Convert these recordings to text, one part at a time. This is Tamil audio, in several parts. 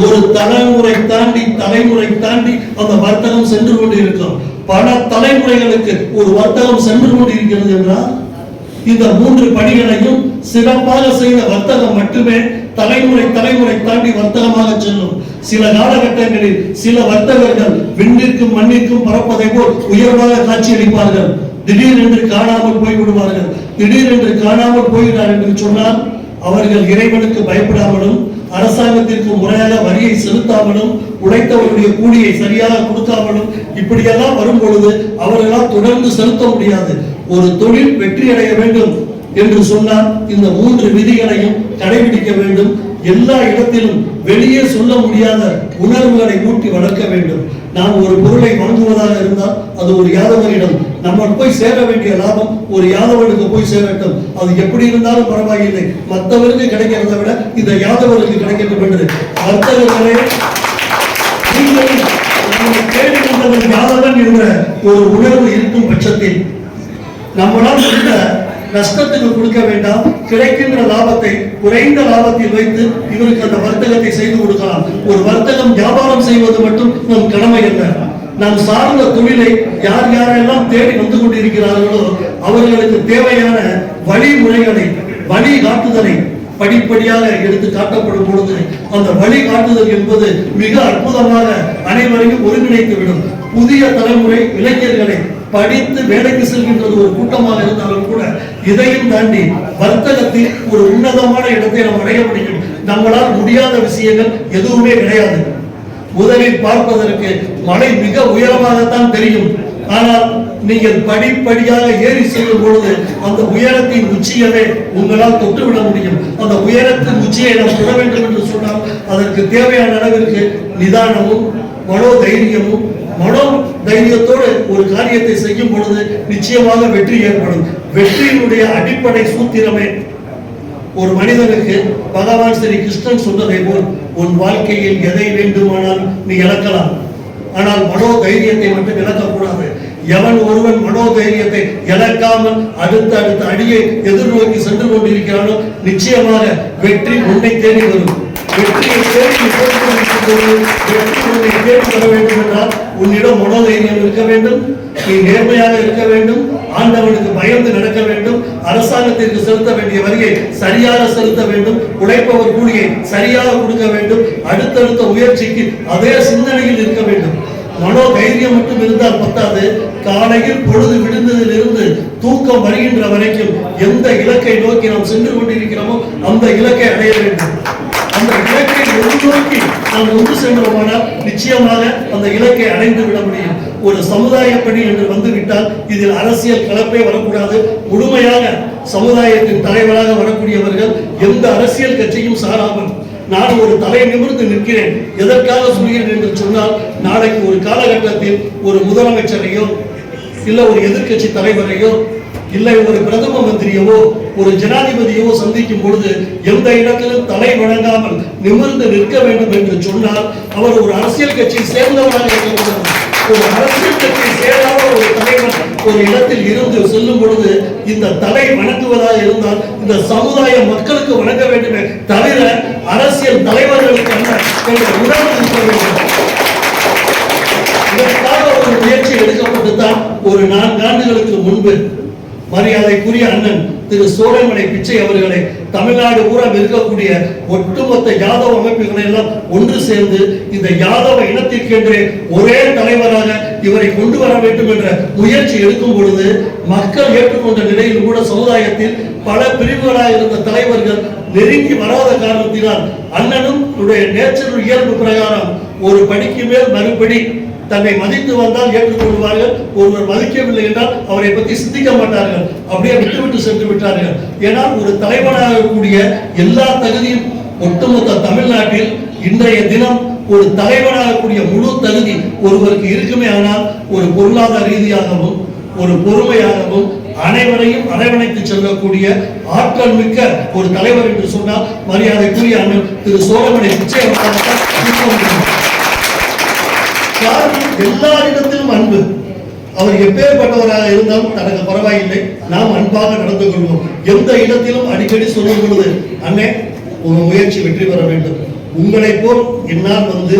ஒரு தலைமுறை தாண்டி தலைமுறை தாண்டி அந்த வர்த்தகம் சென்று கொண்டு இருக்கும் பல தலைமுறைகளுக்கு ஒரு வர்த்தகம் சென்று கொண்டு இருக்கிறது என்றால் இந்த மூன்று பணிகளையும் சிறப்பாக செய்த வர்த்தகம் மட்டுமே தலைமுறை தலைமுறை தாண்டி வர்த்தகமாக செல்லும். சில காலகட்டங்களில் சில வர்த்தகர்கள் விண்ணிற்கும் மண்ணிற்கும் பறப்பதை போல் உயர்வாக காட்சியளிப்பார்கள். திடீரென்று காணாமல் போய் விடுவார்கள் திடீரென்று காணாமல் போகிறார் என்று சொன்னால் அவர்கள் இறைவனுக்கு பயப்படாமலும் அரசாங்கத்திற்கு முறையாக வரியை செலுத்தாமலும் உழைத்தவருடைய கூலியை சரியாக கொடுக்காமலும் இப்படியெல்லாம் வரும் பொழுது அவர்களால் தொடர்ந்து செலுத்த முடியாது. ஒரு தொழில் வெற்றி அடைய வேண்டும் என்று சொன்னால் இந்த மூன்று விதிகளையும் கடைபிடிக்க வேண்டும். எல்லா இடத்திலும் வெளியே சொல்ல முடியாத உணர்வுகளை ஊட்டி வளர்க்க வேண்டும். நாம் ஒரு பொருளை வாங்குவதாக இருந்தால் அது ஒரு யாதவரிடம் நம்ம போய் சேர வேண்டிய லாபம் ஒரு யாதவனுக்கு போய் சேரட்டும் அது எப்படி இருந்தாலும் பரவாயில்லை. மற்றவருக்கு கிடைக்கிறத விட இந்த யாதவருக்கு கிடைக்கட்டும் என்று வர்த்தகர்களே நீங்கள் தேடி வந்தவன் யாதவன் என்ற ஒரு உணர்வு இருக்கும் பட்சத்தில் நம்மளால் இருந்த நஷ்டத்துக்கு கொடுக்க வேண்டாம். கிடைக்கின்ற லாபத்தை குறைந்த லாபத்தில் வைத்து இவருக்கு அந்த வர்த்தகத்தை செய்து கொடுக்கலாம். ஒரு வர்த்தகம் வியாபாரம் செய்வது மட்டும் நம் கடமை அல்ல. நாம் சார்ந்த தொழிலை யார் யாரெல்லாம் தேடி வந்து கொண்டிருக்கிறார்களோ அவர்களுக்கு தேவையான வழிமுறைகளை வழி காட்டுதலை படிப்படியாக எடுத்து காட்டப்படும் பொழுது அந்த வழிகாட்டுதல் என்பது மிக அற்புதமாக அனைவரையும் ஒருங்கிணைத்து விடும் புதிய தலைமுறை இளைஞர்களை படித்து வேலைக்கு செல்கின்றது ஒரு கூட்டமாக இருந்தாலும் கூட இதையும் தாண்டி வர்த்தகத்தில் ஒரு உன்னதமான இடத்தை நாம் அடைய முடியும். நம்மளால் முடியாத விஷயங்கள் எதுவுமே கிடையாது. முதலில் பார்ப்பதற்கு மலை மிக உயரமாகத்தான் தெரியும். ஆனால் நீங்கள் படிப்படியாக ஏறி செல்லும் பொழுது அந்த உயரத்தின் உச்சியவே உங்களால் தொட்டுவிட முடியும். அந்த உயரத்தின் உச்சியை நாம் தொட வேண்டும் என்று சொன்னால் அதற்கு தேவையான அளவிற்கு நிதானமும் மனோ மனம் மனோ தைரியத்தோடு ஒரு காரியத்தை செய்யும் பொழுது நிச்சயமாக வெற்றி ஏற்படும். வெற்றியினுடைய அடிப்படை சூத்திரமே ஒரு மனிதனுக்கு பகவான் ஸ்ரீ கிருஷ்ணன் சொன்னதை போல் உன் வாழ்க்கையில் எதை வேண்டுமானால் நீ இழக்கலாம். ஆனால் மனோ தைரியத்தை மட்டும் இழக்கக்கூடாது. எவன் ஒருவன் மனோ தைரியத்தை இழக்காமல் அடுத்த அடுத்த அடியை எதிர்நோக்கி சென்று கொண்டிருக்கிறானோ நிச்சயமாக வெற்றி உன்னை தேடி வரும். வெற்றியை தேடி வெற்றி உன்னை வேண்டும் என்றால் உன்னிடம் மனோதைரியம் இருக்க வேண்டும். நீ நேர்மையாக இருக்க வேண்டும். ஆண்டவனுக்கு பயந்து நடக்க வேண்டும். அரசாங்கத்திற்கு செலுத்த வேண்டிய வரியை சரியாக செலுத்த வேண்டும். உழைப்பவர் கூலியை சரியாக கொடுக்க வேண்டும். அடுத்தடுத்த முயற்சிக்கு அதே சிந்தனையில் இருக்க வேண்டும். மனோ தைரியம் மட்டும் இருந்தால் பத்தாது. காலையில் பொழுது விழுந்ததிலிருந்து தூக்கம் வருகின்ற வரைக்கும் எந்த இலக்கை நோக்கி நாம் சென்று கொண்டிருக்கிறோமோ அந்த இலக்கை அடைய வேண்டும். அந்த இலக்கை எதிர்நோக்கி நாம் ஒன்று சென்றோமானால் நிச்சயமாக அந்த இலக்கை அடைந்து விட முடியும். ஒரு சமுதாய பணி என்று வந்துவிட்டால் இதில் அரசியல் கலப்பே வரக்கூடாது. முழுமையாக சமுதாயத்தின் தலைவராக வரக்கூடியவர்கள் எந்த அரசியல் கட்சியும் சாராமல் நான் ஒரு தலை நிமிர்ந்து நிற்கிறேன். எதற்காக சொல்கிறேன்? என்று சொன்னால் நாளைக்கு ஒரு காலகட்டத்தில் ஒரு முதலமைச்சரையோ இல்லை ஒரு எதிர்க்கட்சி தலைவரையோ இல்லை ஒரு பிரதம மந்திரியவோ ஒரு ஜனாதிபதியோ சந்திக்கும் பொழுது எந்த இடத்திலும் தலை வணங்காமல் நிமிர்ந்து நிற்க வேண்டும் என்று சொன்னால் அவர் ஒரு அரசியல் கட்சியை சேர்ந்தவராக இருக்கக்கூடாது ஒரு அரசியல் கட்சியை சேராத ஒரு தலைவர் ஒரு இடத்தில் இருந்து செல்லும் பொழுது இந்த தலை வணங்குவதாக இருந்தால் இந்த சமுதாய மக்களுக்கு வணங்க வேண்டுமே தவிர அரசியல் தலைவர்களுக்கு அல்ல என்ற உணர்வு இருக்க வேண்டும். இதற்காக ஒரு முயற்சி எடுக்கப்பட்டுத்தான் ஒரு நான்கு ஆண்டுகளுக்கு முன்பு மரியாதைக்குரிய அண்ணன் திரு சோழமலை பிச்சை அவர்களை தமிழ்நாடு பூரா இருக்கக்கூடிய ஒட்டுமொத்த யாதவ அமைப்புகளை எல்லாம் ஒன்று சேர்ந்து இந்த யாதவ இனத்திற்கென்றே ஒரே தலைவராக இவரை கொண்டு வர வேண்டும் என்ற முயற்சி எடுக்கும் பொழுது மக்கள் ஏற்றுக்கொண்ட நிலையில் கூட சமுதாயத்தில் பல பிரிவுகளாக இருந்த தலைவர்கள் நெருங்கி வராத காரணத்தினால் அண்ணனும் உடைய நேச்சுரல் இயல்பு பிரகாரம் ஒரு படிக்கு மேல் மறுபடி தன்னை மதித்து வந்தால் ஏற்றுக்கொள்வார்கள். ஒருவர் மதிக்கவில்லை என்றால் அவரை பற்றி சிந்திக்க மாட்டார்கள். அப்படியே விட்டுவிட்டு சென்று விட்டார்கள். ஏன்னா ஒரு தலைவனாக கூடிய எல்லா தகுதியும் ஒட்டுமொத்த தமிழ்நாட்டில் இன்றைய தினம் ஒரு தலைவனாக கூடிய முழு தகுதி ஒருவருக்கு இருக்குமே ஆனால் ஒரு பொருளாதார ரீதியாகவும் ஒரு பொறுமையாகவும் அனைவரையும் அரவணைத்து செல்லக்கூடிய ஆற்றல் மிக்க ஒரு தலைவர் என்று சொன்னால் மரியாதைக்குரிய அண்ணன் திரு சோழமனை பிச்சை எல்லாரிடத்திலும் அன்பு? அவர் எப்பேற்பட்டவராக இருந்தாலும் தனக்கு பரவாயில்லை. நாம் அன்பாக நடந்து கொள்வோம். எந்த இடத்திலும் அடிக்கடி சொல்லும் பொழுது அண்ணே உங்கள் முயற்சி வெற்றி பெற வேண்டும். உங்களைப் போல் என்னால் வந்து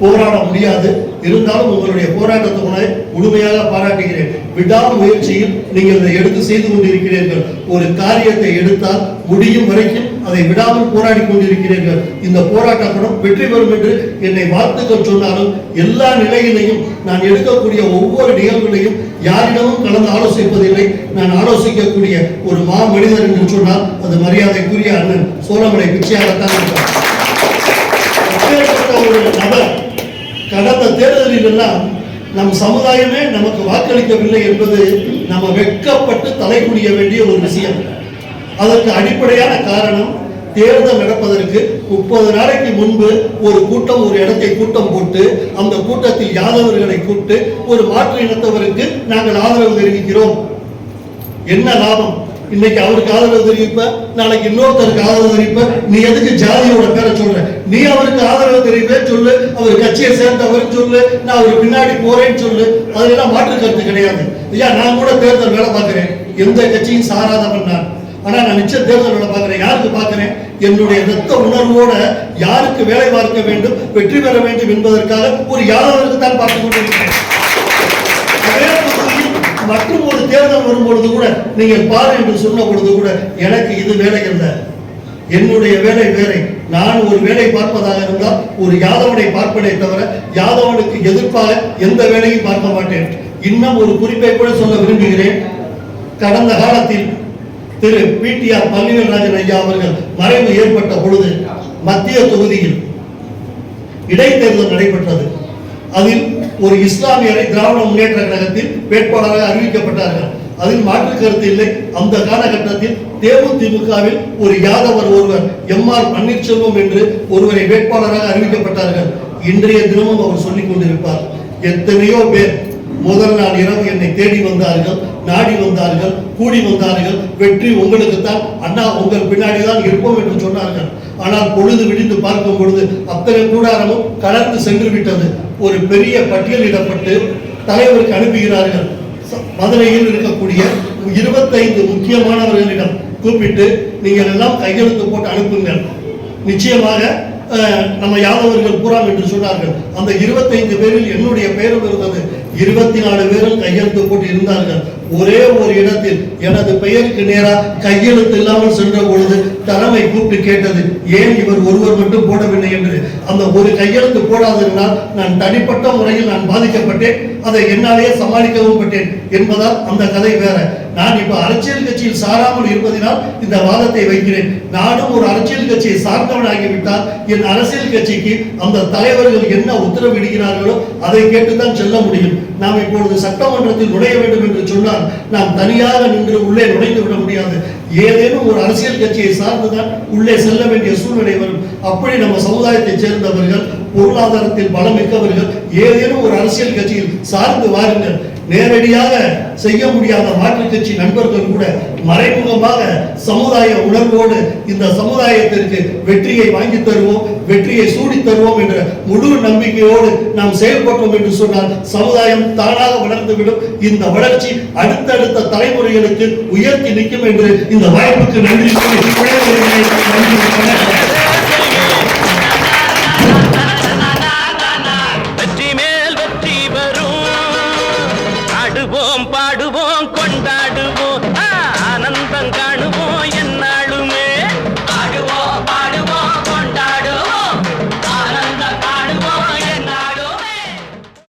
போராட முடியாது. இருந்தாலும் உங்களுடைய போராட்டத்தை முழுமையாக பாராட்டுகிறேன். விடாமுயற்சியில் நீங்கள் இதை எடுத்து செய்து கொண்டிருக்கிறீர்கள். ஒரு காரியத்தை எடுத்தால் முடியும் வரைக்கும் அதை விடாமல் போராடி கொண்டிருக்கிறீர்கள். இந்த போராட்டப்படம் வெற்றி பெறும் என்று என்னை வாழ்த்துக்கள் சொன்னாலும் எல்லா நிலையிலையும் நான் எடுக்கக்கூடிய ஒவ்வொரு நிகழ்வுகளையும் யாரிடமும் கலந்து ஆலோசிப்பதில்லை. நான் ஆலோசிக்கக்கூடிய ஒரு மா மனிதர் என்று சொன்னால் அது மரியாதைக்குரிய அண்ணன் சோழமலை பிச்சையாகத்தான் இருக்கிறார் ஒரு நபர் கடந்த தேர்தலில் எல்லாம் நம் சமுதாயமே நமக்கு வாக்களிக்கவில்லை என்பது நம்ம வெட்கப்பட்டு தலை குனிய வேண்டிய ஒரு விஷயம். அதற்கு அடிப்படையான காரணம் தேர்தல் நடப்பதற்கு முப்பது நாளைக்கு முன்பு ஒரு கூட்டம் ஒரு இடத்தை கூட்டம் போட்டு அந்த கூட்டத்தில் யாதவர்களை கூட்டு ஒரு மாற்று இனத்தவருக்கு நாங்கள் ஆதரவு தெரிவிக்கிறோம். என்ன லாபம்? இன்னைக்கு அவருக்கு ஆதரவு தெரிவிப்ப நாளைக்கு இன்னொருத்தருக்கு ஆதரவு தெரிவிப்ப நீ எதுக்கு ஜாதியோட பேரை சொல்ற? நீ அவருக்கு ஆதரவு தெரிவிப்பே சொல்லு. அவர் கட்சியை சேர்ந்தவர் சொல்லு. நான் அவர் பின்னாடி போறேன்னு சொல்லு. அதெல்லாம் மாற்று கருத்து கிடையாது. ஐயா நான் கூட தேர்தல் வேலை பார்க்கிறேன். எந்த கட்சியும் சாராதவன் நான். ஆனா நான் நிச்சய தேர்தல் வேலை யாருக்கு பார்க்கிறேன்? என்னுடைய ரத்த உணர்வோட யாருக்கு வேலை பார்க்க வேண்டும் வெற்றி பெற வேண்டும் என்பதற்காக ஒரு யாதவருக்கு தான் பார்த்து கொண்டிருக்கிறேன். மற்றும் ஒரு தேர்தல் வரும்பொழுது கூட நீங்கள் பாரு என்று சொன்ன பொழுது கூட எனக்கு இது வேலை இல்லை என்னுடைய வேலை வேலை நான் ஒரு வேலை பார்ப்பதாக இருந்தால் ஒரு யாதவனை பார்ப்பனே தவிர யாதவனுக்கு எதிர்ப்பாக எந்த வேலையும் பார்க்க மாட்டேன். இன்னும் ஒரு குறிப்பை கூட சொல்ல விரும்புகிறேன். கடந்த காலத்தில் திரு பிடிஆர் பழனிவேல்ராஜன் ஐயா அவர்கள் மறைவு ஏற்பட்ட பொழுது மத்திய தொகுதியில் இடைத்தேர்தல் நடைபெற்றது. அதில் ஒரு இஸ்லாமியரை திராவிட முன்னேற்ற கழகத்தில் வேட்பாளராக அறிவிக்கப்பட்டார்கள். அதில் மாற்று கருத்து இல்லை. அந்த காலகட்டத்தில் தேமுதிமுகவில் ஒரு யாதவர் ஒருவர் எம் ஆர் பன்னீர்செல்வம் என்று ஒருவரை வேட்பாளராக அறிவிக்கப்பட்டார்கள். இன்றைய தினமும் அவர் சொல்லிக் கொண்டிருப்பார். எத்தனையோ பேர் முதல் நாள் இரவு என்னை தேடி வந்தார்கள் நாடி வந்தார்கள் கூடி வந்தார்கள். வெற்றி உங்களுக்குத்தான். அண்ணா உங்கள் பின்னாடி தான் இருப்போம் என்று சொன்னார்கள். ஆனால் பொழுது விடிந்து பார்க்கும் பொழுது அத்தனை கூடாரமும் கலந்து சென்று விட்டது ஒரு பெரிய பட்டியலிடப்பட்டு தலைவருக்கு அனுப்புகிறார்கள். மதுரையில் இருக்கக்கூடிய இருபத்தைந்து முக்கியமானவர்களிடம் கூப்பிட்டு நீங்கள் எல்லாம் கையெழுத்து போட்டு அனுப்புங்கள். நிச்சயமாக நம்ம யாதவர்கள் பூராம் என்று சொன்னார்கள். அந்த இருபத்தைந்து பேரில் என்னுடைய பெயரும் இருந்தது. இருபத்தி நாலு பேரும் கையெழுத்து போட்டு இருந்தார்கள் ஒரே ஒரு இடத்தில் எனது பெயருக்கு நேராக கையெழுத்து இல்லாமல் சென்ற பொழுது தலைமை கூப்பிட்டு கேட்டது ஏன் இவர் ஒருவர் மட்டும் போடவில்லை? என்று. அந்த ஒரு கையெழுத்து போடாததினால் நான் தனிப்பட்ட முறையில் நான் பாதிக்கப்பட்டேன். அதை என்னாலேயே சமாளிக்கவும் பட்டேன் என்பதால் அந்த கதை வேற. நான் இப்ப அரசியல் கட்சியில் சாராமல் இருப்பதினால் இந்த வாதத்தை வைக்கிறேன். நானும் ஒரு அரசியல் கட்சியை சார்ந்தவனாகிவிட்டால் என் அரசியல் கட்சிக்கு அந்த தலைவர்கள் என்ன உத்தரவிடுகிறார்களோ அதை கேட்டுத்தான் செல்ல முடியும். நாம் இப்பொழுது சட்டமன்றத்தில் நுழைய வேண்டும் என்று சொன்னால் நாம் தனியாக நின்று உள்ளே நுழைந்து விட முடியாது. ஏதேனும் ஒரு அரசியல் கட்சியை சார்ந்துதான் உள்ளே செல்ல வேண்டிய சூழ்நிலை வரும். அப்படி நம்ம சமுதாயத்தைச் சேர்ந்தவர்கள் பொருளாதாரத்தில் பலம் மிக்கவர்கள் ஏதேனும் ஒரு அரசியல் கட்சியில் சார்ந்து வாருங்கள். நேரடியாக செய்ய முடியாத மாற்றுக் கட்சி நண்பர்கள் கூட மறைமுகமாக சமுதாய உணர்வோடு இந்த சமுதாயத்திற்கு வெற்றியை வாங்கி தருவோம் வெற்றியை சூடி தருவோம் என்ற முழு நம்பிக்கையோடு நாம் செயல்பட்டோம் என்று சொன்னால் சமுதாயம் தானாக வளர்ந்துவிடும். இந்த வளர்ச்சி அடுத்தடுத்த தலைமுறைகளுக்கு உயர்த்தி நிற்கும் என்று இந்த வாய்ப்புக்கு நன்றி சொல்லி நன்றி